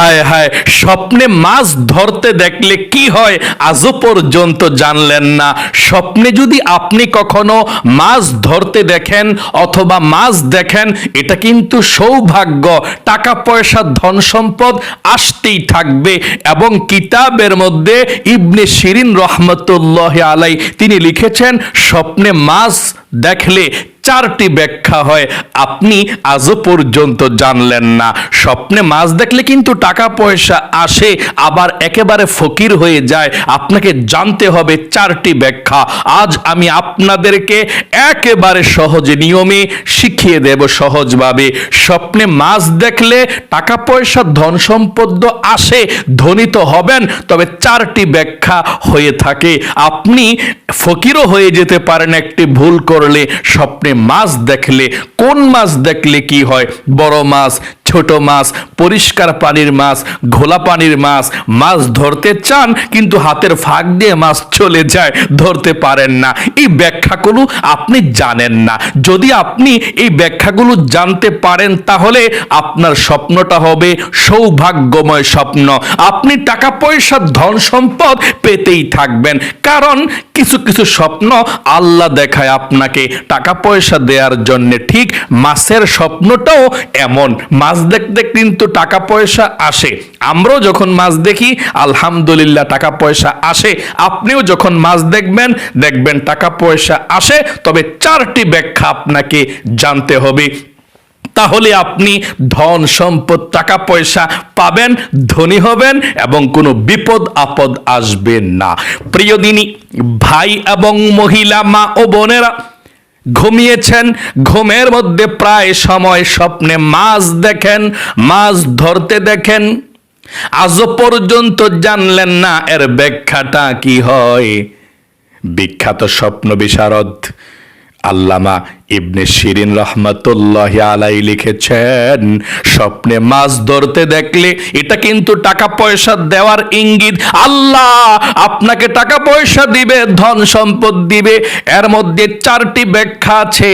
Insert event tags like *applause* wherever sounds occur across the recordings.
হায় হায়, স্বপ্নে মাছ ধরতে দেখলে কি হয় আজও পর্যন্ত জানলেন না। স্বপ্নে যদি আপনি কখনো মাছ ধরতে দেখেন অথবা মাছ দেখেন, এটা কিন্তু সৌভাগ্য। টাকা, পয়সা, ধন সম্পদ আসতেই থাকবে এবং কিতাবের মধ্যে ইবনে শিরিন রহমতুল্লাহ আলাই তিনি লিখেছেন, স্বপ্নে মাছ দেখলে চারটি ব্যাখ্যা হয়। আপনি আজও পর্যন্ত জানলেন না। স্বপ্নে মাছ দেখলে কিন্তু টাকা পয়সা আসে, আবার একেবারে ফকির হয়ে যায়। আপনাকে জানতে হবে চারটি ব্যাখ্যা। আজ আমি আপনাদেরকে একেবারে সহজ নিয়মে শিখিয়ে দেব সহজভাবে। স্বপ্নে মাছ দেখলে টাকা পয়সা ধন সম্পদ আসে, ধনী তো হবেন, তবে চারটি ব্যাখ্যা হয়ে থাকে। আপনি ফকিরও হয়ে যেতে পারেন, একটি ভুল করলে স্বপ্নে মাছ দেখলে কোন মাছ দেখলে কি হয়? বড় মাছ ছোট মাছ, পরিষ্কার পানির মাছ, ঘোলা পানির মাছ মাছ ধরতে চান, কিন্তু হাতের ফাঁক দিয়ে মাছ চলে যায়, ধরতে পারেন না। এই ব্যাখ্যাগুলো আপনি জানেন না। যদি আপনি এই ব্যাখ্যাগুলো জানতে পারেন, তাহলে আপনার স্বপ্নটা হবে সৌভাগ্যময় স্বপ্ন। আপনি টাকা পয়সা ধন সম্পদ পেতেই থাকবেন, কারণ কিছু কিছু স্বপ্ন আল্লাহ দেখায় আপনাকে। টাকা পয়সা দেওয়ার জন্য ঠিক মাছের স্বপ্নটাও এমন। মাছ দেখতে কিন্তু টাকা পয়সা আসে। আমরাও যখন মাছ দেখি, আলহামদুলিল্লাহ টাকা পয়সা আসে। আপনিও যখন মাছ দেখবেন দেখবেন টাকা পয়সা আসে। তবে চারটি ব্যাখ্যা আপনাকে জানতে হবে। তাহলে আপনি ধন, সম্পদ, টাকা পয়সা পাবেন, ধনী হবেন এবং কোনো বিপদ, আপদ আসবে না। প্রিয় দিনী, ভাই এবং মহিলা, মা ও বোনেরা ঘুমিয়েছেন, ঘুমের মধ্যে প্রায় সময় স্বপ্নে মাছ দেখেন, মাছ ধরতে দেখেন। আজও পর্যন্ত জানলেন না এর ব্যাখ্যাটা কি হয়। বিখ্যাত স্বপ্ন বিশারদ আল্লামা ইবনে শিরিন রহমতুল্লাহ আলাই লিখেছেন, স্বপ্নে মাছ ধরতে দেখলে এটা কিন্তু টাকা পয়সা দেওয়ার ইঙ্গিত। আল্লাহ আপনাকে টাকা পয়সা দিবে, ধন সম্পদ দিবে, এর মধ্যে চারটি ব্যাখ্যা আছে।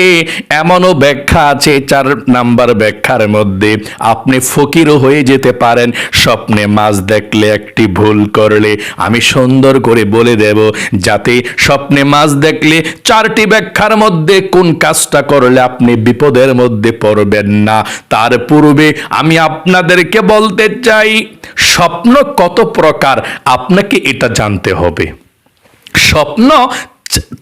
এমনও ব্যাখ্যা আছে, চার নাম্বার ব্যাখ্যার মধ্যে আপনি ফকিরও হয়ে যেতে পারেন, স্বপ্নে মাছ দেখলে একটি ভুল করলে। আমি সুন্দর করে বলে দেব, যাতে স্বপ্নে মাছ দেখলে চারটি ব্যাখ্যার মধ্যে কোন কাজটা করলে আপনি বিপদের মধ্যে পড়বেন না। তার পূর্বে আমি আপনাদেরকে বলতে চাই, স্বপ্ন কত প্রকার? আপনাকে এটা জানতে হবে। স্বপ্ন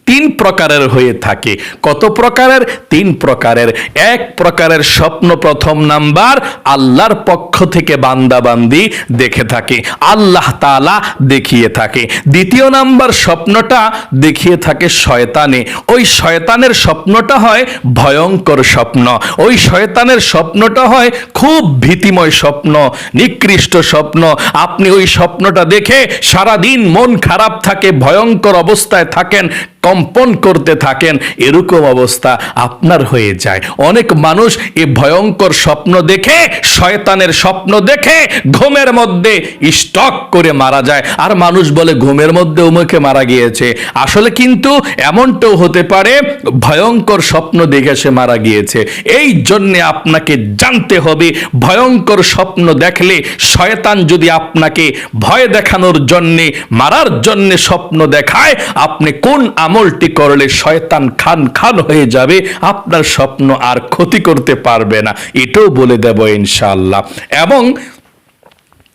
তিন প্রকারের হয়ে থাকে। কত প্রকারের? তিন প্রকারের। এক প্রকারের স্বপ্ন প্রথম নাম্বার, আল্লাহর পক্ষ থেকে বান্দাবান্দি দেখে থাকে, আল্লাহ তাআলা দেখিয়ে থাকে। দ্বিতীয় নাম্বার স্বপ্নটা দেখিয়ে থাকে শয়তানে। ওই শয়তানের স্বপ্নটা হয় ভয়ঙ্কর স্বপ্ন। ওই শয়তানের স্বপ্নটা হয় খুব ভীতিময় স্বপ্ন, নিকৃষ্ট স্বপ্ন। আপনি ওই স্বপ্নটা দেখে সারাদিন মন খারাপ থাকে, ভয়ঙ্কর অবস্থায় থাকেন কম্পন করতে থাকেন, এরকম অবস্থা আপনার হয়ে যায়। অনেক মানুষ এই ভয়ঙ্কর স্বপ্ন দেখে, শয়তানের স্বপ্ন দেখে, ঘুমের মধ্যে স্টক করে মারা যায়। আর মানুষ বলে, ঘুমের মধ্যে উমুকে মারা গিয়েছে। আসলে কিন্তু এমনটাও হতে পারে, ভয়ঙ্কর স্বপ্ন দেখে সে মারা গিয়েছে। এই জন্যে আপনাকে জানতে হবে, ভয়ঙ্কর স্বপ্ন দেখলে শয়তান যদি আপনাকে ভয় দেখানোর জন্যে, মারার জন্যে স্বপ্ন দেখায়, আপনি কোন আমলটি করলে শয়তান খান খান হয়ে যাবে, আপনার স্বপ্ন আর ক্ষতি করতে পারবে না। এটাও বলে দেব ইনশাল্লাহ এবং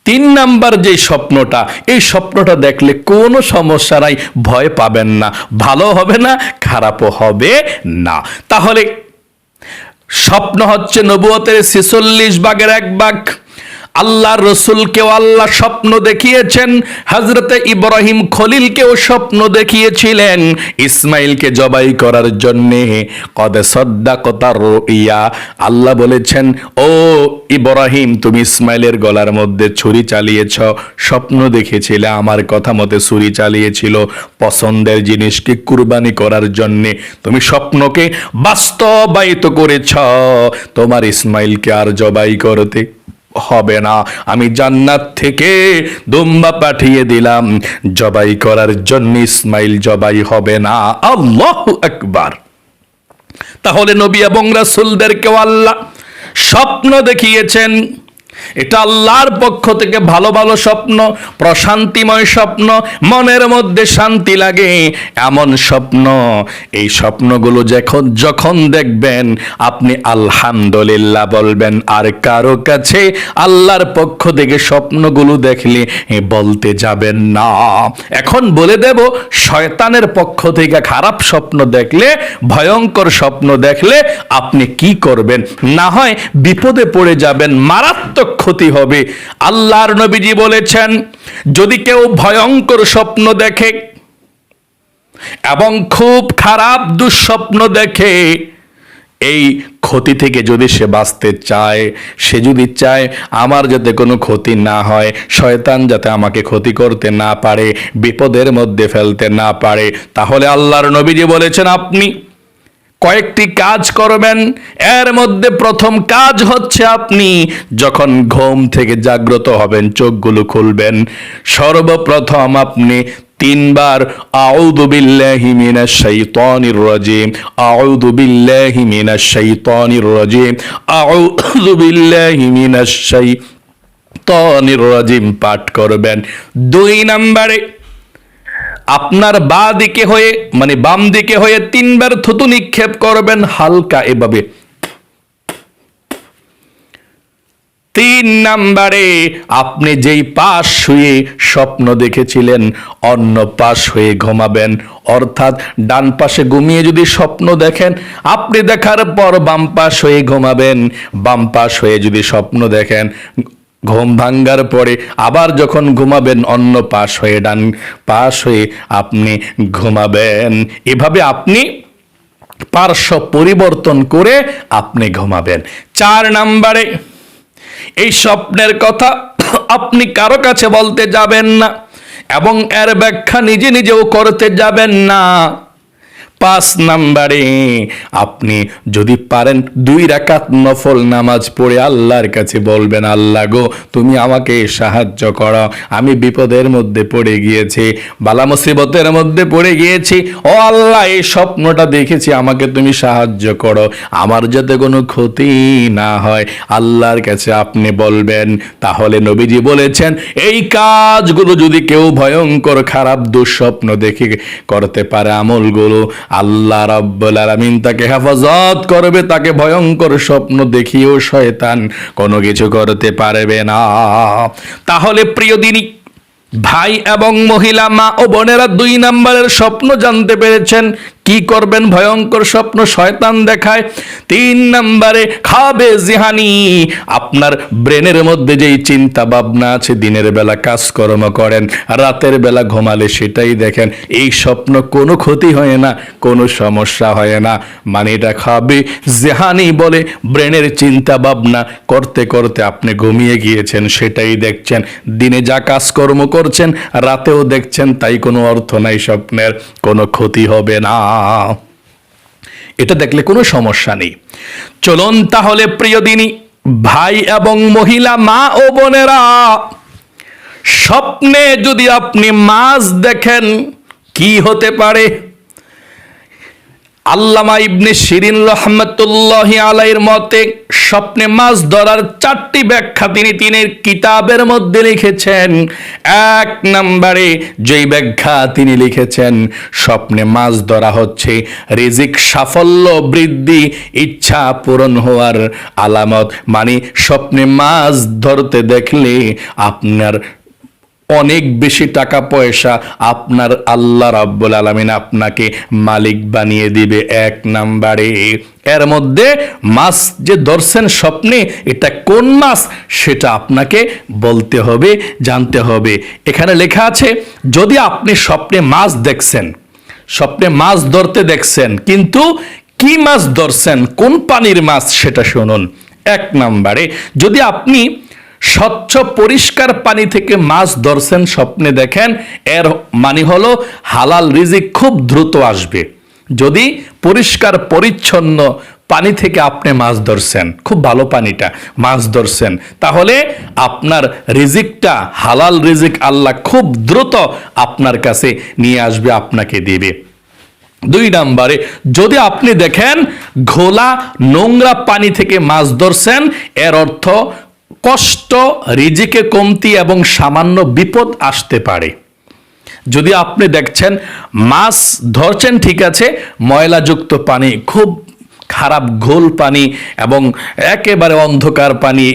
তিন নাম্বার যে স্বপ্নটা, এই স্বপ্নটা দেখলে কোনো সমস্যা নাই, ভয় পাবেন না। ভালো হবে না, খারাপও হবে না। তাহলে স্বপ্ন হচ্ছে নবুয়তের ছেচল্লিশ ভাগের এক ভাগ। আল্লাহর রসুলকেও আল্লাহ স্বপ্ন দেখিয়েছেন হজরতে ইব্রাহিম খলিলকেও স্বপ্ন দেখিয়েছিলেন ইসমাইলকে জবাই করার জন্যে। কদে সদ্দা কতার ইয়া আল্লাহ বলেছেন, ও ইব্রাহিম, তুমি ইসমাইলের গলার মধ্যে ছুরি চালিয়েছ। স্বপ্ন দেখেছিলে, আমার কথা মতে ছুরি চালিয়েছিল। পছন্দের জিনিসকে কুরবানি করার জন্যে তুমি স্বপ্নকে বাস্তবায়িত করেছ। তোমার ইসমাইলকে আর জবাই করতে হবে না। আমি জান্নাত থেকে দুম্বা পাঠিয়ে দিলাম। জবাই করার জন্য ইসমাইল জবাই হবে না। আল্লাহ একবার তাহলে নবী এবং রাসুলদেরকেও আল্লাহ স্বপ্ন দেখিয়েছেন। এটা আল্লাহর পক্ষ থেকে ভালো ভালো স্বপ্ন, প্রশান্তিময় স্বপ্ন, মনের মধ্যে শান্তি লাগে, এমন স্বপ্ন। এই স্বপ্নগুলো যখন যখন দেখবেন, আপনি আলহামদুলিল্লাহ বলবেন, আর কারও কাছে আল্লাহর পক্ষ থেকে স্বপ্নগুলো দেখলে বলতে যাবেন না। এখন বলে দেব, শয়তানের পক্ষ থেকে খারাপ স্বপ্ন দেখলে, ভয়ঙ্কর স্বপ্ন দেখলে আপনি কি করবেন? না হয় বিপদে পড়ে যাবেন, মারাত্মক ক্ষতি হবে। আল্লাহর নবীজি বলেছেন, যদি কেউ ভয়ঙ্কর স্বপ্ন দেখে এবং খুব খারাপ দুঃস্বপ্ন দেখে, এই ক্ষতি থেকে যদি সে বাঁচতে চায়, সে যদি চায়, আমার যাতে কোনো ক্ষতি না হয়, শয়তান যাতে আমাকে ক্ষতি করতে না পারে, বিপদের মধ্যে ফেলতে না পারে, তাহলে আল্লাহর নবীজি বলেছেন, আপনি কয়েকটি কাজ করবেন। এর মধ্যে প্রথম কাজ হচ্ছে আপনি যখন ঘুম থেকে জাগ্রত হবেন, চোখগুলো খুলবেন, সর্বপ্রথম আপনি তিনবার, আউযু বিল্লাহি মিনাশ শাইতানির রাজিম আউযু বিল্লাহি মিনাশ শাইতানির রাজিম আউযু বিল্লাহি মিনাশ শাইতানির রাজিম পাঠ করবেন। দুই নম্বরে আপনার বা দিকে হয়ে মানে বাম দিকে হয়ে তিনবার থুতু নিক্ষেপ করবেন হালকা এভাবে। তিন নাম্বারে আপনি যেই পাশ শুয়ে স্বপ্ন দেখেছিলেন, অন্য পাশ হয়ে ঘুমাবেন। অর্থাৎ ডান পাশে ঘুমিয়ে যদি স্বপ্ন দেখেন, আপনি দেখার পর বাম পাশ হয়ে ঘুমাবেন। বাম পাশ হয়ে যদি স্বপ্ন দেখেন ঘুম ভাঙ্গার পরে আবার যখন ঘুমাবেন অন্য পাশ হয়ে ডান পাশ হয়ে আপনি ঘুমাবেন। এভাবে আপনি পার্শ্ব পরিবর্তন করে আপনি ঘুমাবেন। চার নাম্বারে, এই স্বপ্নের কথা আপনি কারও কাছে বলতে যাবেন না এবং এর ব্যাখ্যা নিজে নিজেও করতে যাবেন না। পাঁচ নাম্বারে। আপনি যদি পারেন দুই রাকাত নফল নামাজ পড়ে আল্লাহর কাছে বলবেন, আল্লাহ গো, তুমি আমাকে সাহায্য করো। আমি বিপদের মধ্যে পড়ে গিয়েছি, বালা মুসিবতের মধ্যে পড়ে গিয়েছি। ও আল্লাহ, এই স্বপ্নটা দেখেছি, আমাকে তুমি সাহায্য করো। আমার যাতে কোনো ক্ষতি না হয়, আল্লাহর কাছে আপনি বলবেন। তাহলে নবীজি বলেছেন, এই কাজগুলো যদি কেউ ভয়ঙ্কর খারাপ দুঃস্বপ্ন দেখে করতে পারে আমলগুলো আল্লাহ রাব্বুল আলামিন তাকে হেফাজত করবে, তাকে ভয়ঙ্কর স্বপ্ন দেখিয়েও শয়তান কোনো কিছু করতে পারবে না। তাহলে প্রিয় দিনী, ভাই এবং মহিলা, মা ও বোনেরা দুই নম্বরের স্বপ্ন জানতে পেরেছেন কি করবেন? ভয়ঙ্কর স্বপ্ন শয়তান দেখায়। তিন নম্বরে, খাবে জিহানি। আপনার ব্রেনের মধ্যে যেই চিন্তা ভাবনা আছে, দিনের বেলা কাজকর্ম করেন, রাতের বেলা ঘুমালে সেটাই দেখেন, এই স্বপ্ন কোনো ক্ষতি হয় না, কোনো সমস্যা হয় না। মানে এটা খাবে জেহানি বলে ব্রেনের চিন্তা ভাবনা করতে করতে আপনি ঘুমিয়ে গিয়েছেন, সেটাই দেখছেন। দিনে যা কাজকর্ম করছেন, রাতেও দেখছেন, তাই কোনো অর্থ নাই স্বপ্নের, কোনো ক্ষতি হবে না। এটা দেখলে কোনো সমস্যা নেই। চলুন তাহলে প্রিয় দিনই ভাই এবং মহিলা, মা ও বোনেরা, স্বপ্নে যদি আপনি মাছ দেখেন, কি হতে পারে? আল্লামা ইবনে শিরিন রহমতুল্লাহ আলাইয়ের মতে স্বপ্নে মাছ ধরার চারটি ব্যাখ্যা তিনি তিনের কিতাবের মধ্যে লিখেছেন। এক নম্বরে যেই ব্যাখ্যা তিনি লিখেছেন, স্বপ্নে মাছ ধরা হচ্ছে, রিজিক সাফল্য বৃদ্ধি, ইচ্ছা পূরণ হওয়ার আলামত। মানে স্বপ্নে মাছ ধরতে দেখলে আপনার অনেক বেশি টাকা পয়সা আপনার আল্লাহ রাব্বুল আলমিন আপনাকে মালিক বানিয়ে দিবে এক নাম্বারে। এর মধ্যে মাছ যে ধরছেন স্বপ্নে, এটা কোন মাছ সেটা আপনাকে বলতে হবে, জানতে হবে। এখানে লেখা আছে, যদি আপনি স্বপ্নে মাছ দেখছেন, স্বপ্নে মাছ ধরতে দেখছেন, কিন্তু কি মাছ ধরছেন, কোন পানির মাছ সেটা শুনুন। এক নাম্বারে, যদি আপনি স্বচ্ছ পরিষ্কার পানি থেকে মাছ ধরছেন স্বপ্নে দেখেন। এর মানে হলো হালাল রিজিক খুব দ্রুত আসবে। যদি পরিষ্কার, পরিচ্ছন্ন পানি থেকে আপনি মাছ ধরছেন, খুব ভালো পানিটা মাছ ধরছেন, তাহলে আপনার রিজিকটা, হালাল রিজিক আল্লাহ খুব দ্রুত আপনার কাছে নিয়ে আসবে, আপনাকে দেবে। দুই নম্বরে, যদি আপনি দেখেন ঘোলা নোংরা পানি থেকে মাছ ধরছেন, এর অর্থ কষ্ট, রিজিকে কমতি এবং সামান্য বিপদ আসতে পারে। যদি আপনি দেখছেন, মাছ ধরছেন, ঠিক আছে, ময়লাযুক্ত পানি, খুব খারাপ ঘোল পানি এবং একেবারে অন্ধকার পানি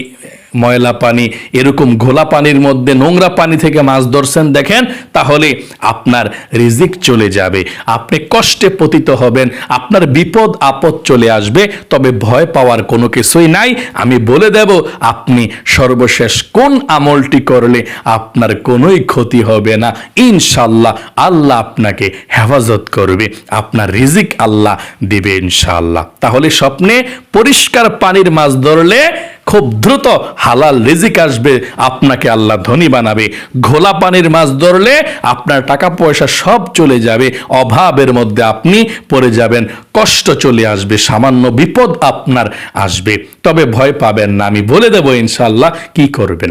ময়লা পানি, এরকম ঘোলা পানির মধ্যে নোংরা পানি থেকে মাছ ধরছেন, দেখেন, তাহলে আপনার রিজিক চলে যাবে। আপনি কষ্টে পতিত হবেন, আপনার বিপদ, আপদ চলে আসবে, তবে ভয় পাওয়ার কোনো কিছুই নাই। আমি বলে দেব, আপনি সর্বশেষ কোন আমলটি করলে আপনার কোনোই ক্ষতি হবে না। ইনশাল্লাহ আল্লাহ আপনাকে হেফাজত করবে, আপনার রিজিক আল্লাহ দিবে ইনশাল্লাহ। তাহলে স্বপ্নে পরিষ্কার পানির মাছ ধরলে খুব দ্রুত হালাল রিজিক আসবে, আপনাকে আল্লাহ ধনী বানাবে। ঘোলা পানির মাছ ধরলে আপনার টাকা পয়সা সব চলে যাবে, অভাবের মধ্যে আপনি পড়ে যাবেন, কষ্ট চলে আসবে, সামান্য বিপদ আপনার আসবে। তবে ভয় পাবেন না, আমি বলে দেব ইনশাল্লাহ কি করবেন।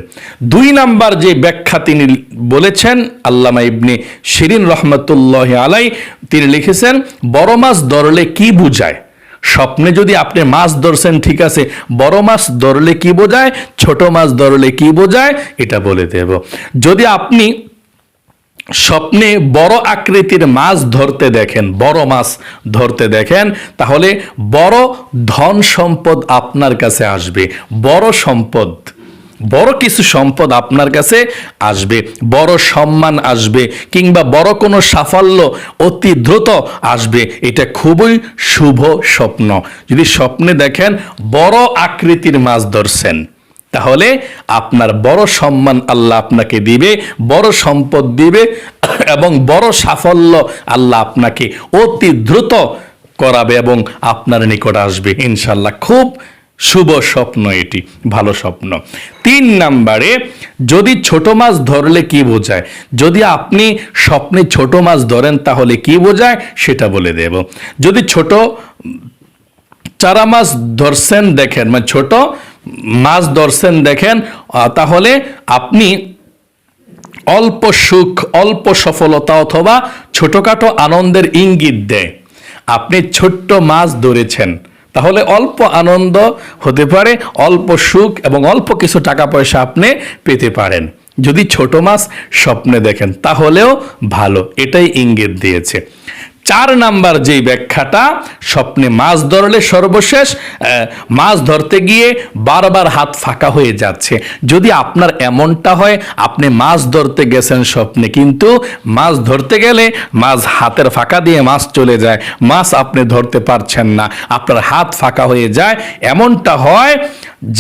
দুই নাম্বার যে ব্যাখ্যা তিনি বলেছেন, আল্লামা ইবনে শিরিন রহমতুল্লাহ আলাই তিনি লিখেছেন, বড় মাছ ধরলে কি বুঝায়? স্বপ্নে যদি আপনি মাছ ধরছেন, ঠিক আছে, বড় মাছ ধরলে কি বোঝায়, ছোট মাছ ধরলে কি বোঝায়, এটা বলে দেব। যদি আপনি স্বপ্নে বড় আকৃতির মাছ ধরতে দেখেন, বড় মাছ ধরতে দেখেন, তাহলে বড় ধন সম্পদ আপনার কাছে আসবে, বড় সম্পদ। বড় কিছু সম্পদ আপনার কাছে আসবে, বড় সম্মান আসবে, কিংবা বড় কোনো সাফল্য অতি দ্রুত আসবে, এটা খুবই শুভ স্বপ্ন। যদি স্বপ্নে দেখেন, বড় আকৃতির মাছ ধরছেন, তাহলে আপনার বড় সম্মান আল্লাহ আপনাকে দিবে, বড় সম্পদ দিবে, এবং বড় সাফল্য আল্লাহ আপনাকে অতি দ্রুত করাবে এবং আপনার নিকট আসবে, ইনশাল্লাহ। খুব শুভ স্বপ্ন এটি, ভালো স্বপ্ন। তিন নাম্বারে, যদি ছোট মাছ ধরলে কি বোঝায়? যদি আপনি স্বপ্নে ছোট মাছ ধরেন তাহলে কি বোঝায়? সেটা বলে দেব। যদি ছোট চারা মাছ ধরছেন দেখেন মানে ছোট মাছ ধরছেন দেখেন তাহলে আপনি অল্প সুখ, অল্প সফলতা অথবা ছোটখাটো আনন্দের ইঙ্গিত দেয়। আপনি ছোট্ট মাছ ধরেছেন তাহলে অল্প আনন্দ হতে পারে, অল্প সুখ এবং অল্প কিছু টাকা পয়সা আপনি পেতে পারেন। যদি ছোট মাছ স্বপ্নে দেখেন, তাহলেও ভালো। এটাই ইঙ্গিত দিয়েছে। চার নাম্বার যেই ব্যাখ্যাটা, স্বপ্নে মাছ ধরলে সর্বশেষ মাছ ধরতে গিয়ে বারবার হাত ফাঁকা হয়ে যাচ্ছে। যদি আপনার এমনটা হয়, আপনি মাছ ধরতে গেছেন স্বপ্নে, কিন্তু মাছ ধরতে গেলে মাছ হাতের ফাঁকা দিয়ে মাছ চলে যায়। মাছ আপনি ধরতে পারছেন না, আপনার হাত ফাঁকা হয়ে যায়। এমনটা হয়,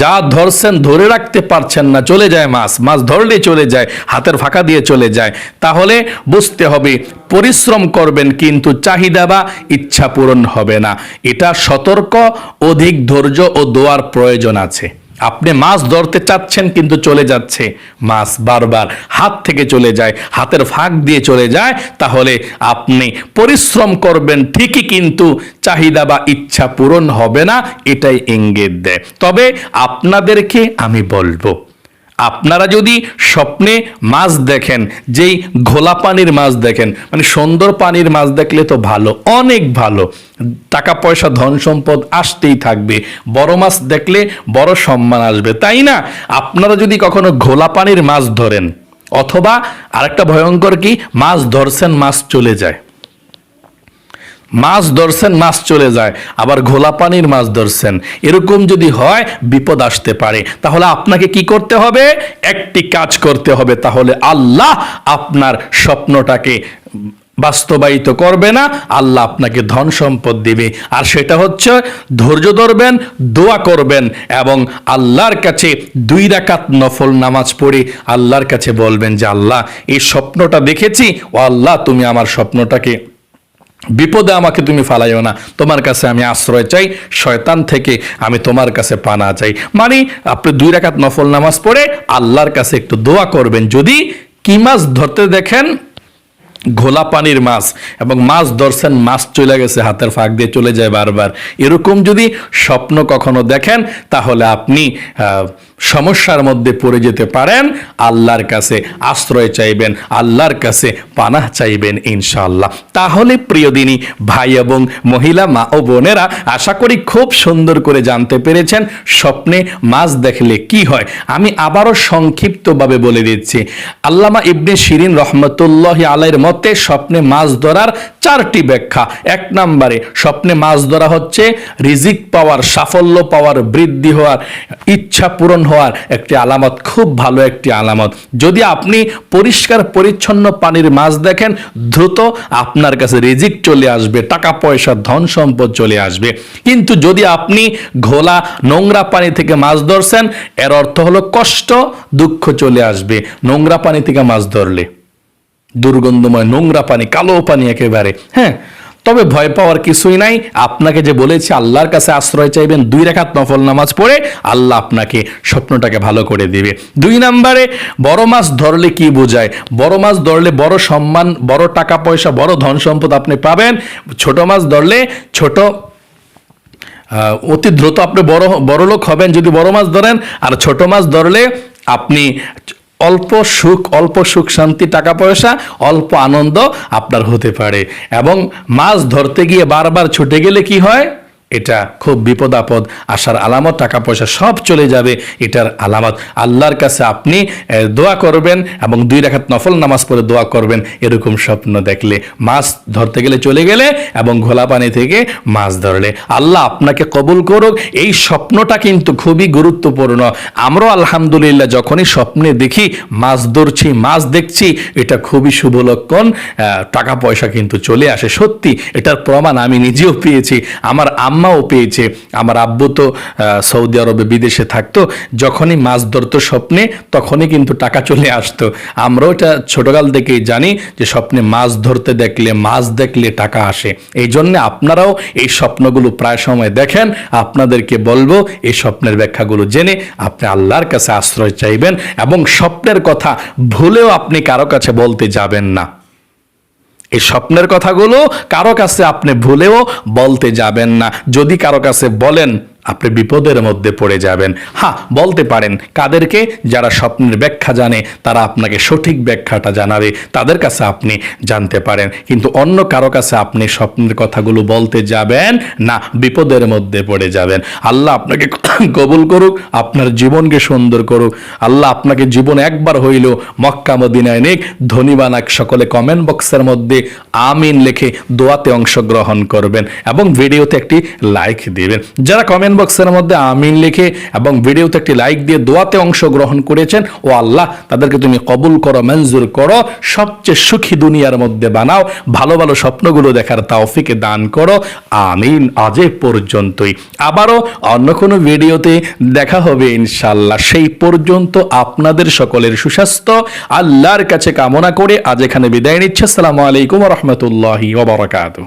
যা ধরছেন ধরে রাখতে পারছেন না, চলে যায় মাছ। মাছ ধরলে চলে যায়, হাতের ফাঁকা দিয়ে চলে যায়। তাহলে বুঝতে হবে পরিশ্রম করবেন, কিন্তু চাহিদা বা ইচ্ছা পূরণ হবে না। এটা সতর্ক, অধিক ধৈর্য ও দোয়ার প্রয়োজন আছে। আপনি মাছ ধরতে চাচ্ছেন, কিন্তু চলে যাচ্ছে। মাছ বারবার হাত থেকে চলে যায়, হাতের ফাঁক দিয়ে চলে যায়, তাহলে আপনি পরিশ্রম করবেন, ঠিকই কিন্তু চাহিদা বা ইচ্ছা পূরণ হবে না, এটাই ইঙ্গিত দেয়। তবে আপনাদেরকে আমি বলব আপনারা যদি স্বপ্নে মাছ দেখেন, যেই ঘোলা পানির মাছ দেখেন মানে সুন্দর পানির মাছ দেখলে তো ভালো, অনেক ভালো। টাকা পয়সা, ধন সম্পদ আসতেই থাকবে। বড় মাছ দেখলে বড় সম্মান আসবে, তাই না? আপনারা যদি কখনো ঘোলা পানির মাছ ধরেন, অথবা আরেকটা ভয়ঙ্কর কি, মাছ ধরছেন, মাছ চলে যায়। মাছ ধরছেন, মাছ চলে যায়। আবার ঘোলা পানির মাছ ধরছেন। এরকম যদি হয়, বিপদ আসতে পারে। তাহলে আপনাকে কি করতে হবে? একটি কাজ করতে হবে। তাহলে আল্লাহ আপনার স্বপ্নটাকে বাস্তবায়িত করবে না, আল্লাহ আপনাকে ধন সম্পদ দিবে। আর সেটা হচ্ছে, ধৈর্য ধরবেন, দোয়া করবেন এবং আল্লাহর কাছে দুই রাকাত নফল নামাজ পড়ে আল্লাহর কাছে বলবেন যে, আল্লাহ, এই স্বপ্নটা দেখেছি, ও আল্লাহ, তুমি আমার স্বপ্নটাকে বিপদে আমাকে তুমি ফালাইও না। তোমার কাছে আমি আশ্রয় চাই, শয়তান থেকে আমি তোমার কাছে পানা চাই। মানে আপনি দুই রাকাত নফল নামাজ পড়ে আল্লাহর কাছে একটু দোয়া করবেন। যদি কি মাছ ধরতে দেখেন ঘোলা পানির মাছ এবং মাছ ধরছেন, মাছ চলে গেছে, হাতের ফাঁক দিয়ে চলে যায় বারবার। এরকম যদি স্বপ্ন কখনো দেখেন, তাহলে আপনি সমস্যার মধ্যে পড়ে যেতে পারেন। আল্লাহর কাছে আশ্রয় চাইবেন, আল্লাহর কাছে পানাহ চাইবেন ইনশাল্লাহ তাহলে প্রিয় দিনী, ভাই এবং মহিলা, মা ও বোনেরা, আশা করি খুব সুন্দর করে জানতে পেরেছেন স্বপ্নে মাছ দেখলে কি হয়। আমি আবারও সংক্ষিপ্তভাবে বলে দিচ্ছি। আল্লামা ইবনে শিরিন রহমতুল্লাহ আলাইয়ের মতে স্বপ্নে মাছ ধরার চারটি ব্যাখ্যা। এক নম্বরে, স্বপ্নে মাছ ধরা হচ্ছে রিজিক পাওয়ার, সাফল্য পাওয়ার, বৃদ্ধি হওয়ার, ইচ্ছা পূরণ হওয়ার একটি আলামত, খুব ভালো একটি আলামত। যদি আপনি পরিষ্কার, পরিচ্ছন্ন পানির মাছ দেখেন, দ্রুত আপনার কাছে রিজিক চলে আসবে, টাকা পয়সা, ধন সম্পদ চলে আসবে। কিন্তু যদি আপনি ঘোলা, নোংরা পানি থেকে মাছ ধরছেন, এর অর্থ হলো কষ্ট, দুঃখ চলে আসবে। নোংরা পানি থেকে মাছ ধরলে। দুর্গন্ধময় নোংরা পানি, কালো পানি একেবারে হ্যাঁ? তবে ভয় পাওয়ার কিছুই নাই। আপনাকে যে বলেছি, আল্লাহর কাছে আশ্রয় চাইবেন, দুই রেখাত নফল নামাজ পড়ে আল্লাহ আপনাকে স্বপ্নটাকে ভালো করে দিবে। দুই নাম্বারে, বড় মাছ ধরলে কি বোঝায়? বড় মাছ ধরলে বড় সম্মান, বড় টাকা পয়সা, বড় ধন সম্পদ আপনি পাবেন। ছোট মাছ ধরলে ছোট অতি দ্রুত আপনি বড় বড় লোক হবেন যদি বড় মাছ ধরেন। আর ছোট মাছ ধরলে আপনি অল্প সুখ অল্প সুখ, শান্তি, টাকা পয়সা, অল্প আনন্দ আপনার হতে পারে। এবং মাছ ধরতে গিয়ে বারবার ছুটে গেলে কি হয়? এটা খুব বিপদ আপদ, আসার আলামত টাকা পয়সা সব চলে যাবে এটার আলামত। আল্লাহর কাছে আপনি দোয়া করবেন এবং দুই রাখাত নফল নামাজ পড়ে দোয়া করবেন, এরকম স্বপ্ন দেখলে। মাছ ধরতে গেলে চলে গেলে এবং ঘোলা পানি থেকে মাছ ধরলে। আল্লাহ আপনাকে কবুল করুক, এই স্বপ্নটা কিন্তু খুবই গুরুত্বপূর্ণ। আমরাও আলহামদুলিল্লাহ যখনই স্বপ্নে দেখি, মাছ ধরছি, মাছ দেখছি, এটা খুবই শুভ লক্ষণ টাকা পয়সা কিন্তু চলে আসে। সত্যি, এটার প্রমাণ আমি নিজেও পেয়েছি। আমার আম্মাও পেয়েছে। আমার আব্বু তো সৌদি আরবে বিদেশে থাকতো, যখনই মাছ ধরতো স্বপ্নে, তখনই কিন্তু টাকা চলে আসতো। আমরাও এটা ছোটকাল থেকেই জানি যে স্বপ্নে মাছ ধরতে দেখলে, মাছ দেখলে টাকা আসে। এই জন্যে আপনারাও এই স্বপ্নগুলো প্রায় সময় দেখেন। আপনাদেরকে বলব, এই স্বপ্নের ব্যাখ্যাগুলো জেনে আপনি আল্লাহর কাছে আশ্রয় চাইবেন এবং স্বপ্নের কথা ভুলেও আপনি কারও কাছে বলতে যাবেন না। এই স্বপ্নের কথাগুলো কারও কাছে আপনি ভুলেও বলতে যাবেন না। যদি কারও কাছে বলেন আপনি বিপদের মধ্যে পড়ে যাবেন। হ্যাঁ বলতে পারেন, কাদেরকে? যারা স্বপ্নের ব্যাখ্যা জানে, তারা আপনাকে সঠিক ব্যাখ্যাটা জানাবে। তাদের কাছে আপনি জানতে পারেন। কিন্তু অন্য কারও কাছে আপনি স্বপ্নের কথাগুলো বলতে যাবেন না, বিপদের মধ্যে পড়ে যাবেন। আল্লাহ আপনাকে *coughs* কবুল করুক, আপনার জীবনকে সুন্দর করুক। আল্লাহ আপনাকে জীবন একবার হইল মক্কা, মদিনায় নেক। ধনী বানাক, সকলে কমেন্ট বক্সের মধ্যে আমিন লেখে দোয়াতে অংশগ্রহণ করবেন এবং ভিডিওতে একটি লাইক দিবেন। যারা কমেন্ট বক্সের মধ্যে আমিন লিখে এবং ভিডিওতে একটি লাইক দিয়ে দোয়াতে অংশগ্রহণ করেছেন। ও আল্লাহ, তাদেরকে তুমি কবুল করো, মঞ্জুর করো, সবচেয়ে সুখী দুনিয়ার মধ্যে বানাও, ভালো ভালো স্বপ্নগুলো দেখার তাওফিকে দান করো। আমিন, আজ পর্যন্তই। আবারও অন্য কোনো ভিডিওতে দেখা হবে ইনশাল্লাহ সেই পর্যন্ত আপনাদের সকলের সুস্বাস্থ্য, আল্লাহর কাছে কামনা করে আজ এখানে বিদায় নিচ্ছে। আসসালামু আলাইকুম রহমতুল্লাহি ওবরাকাতু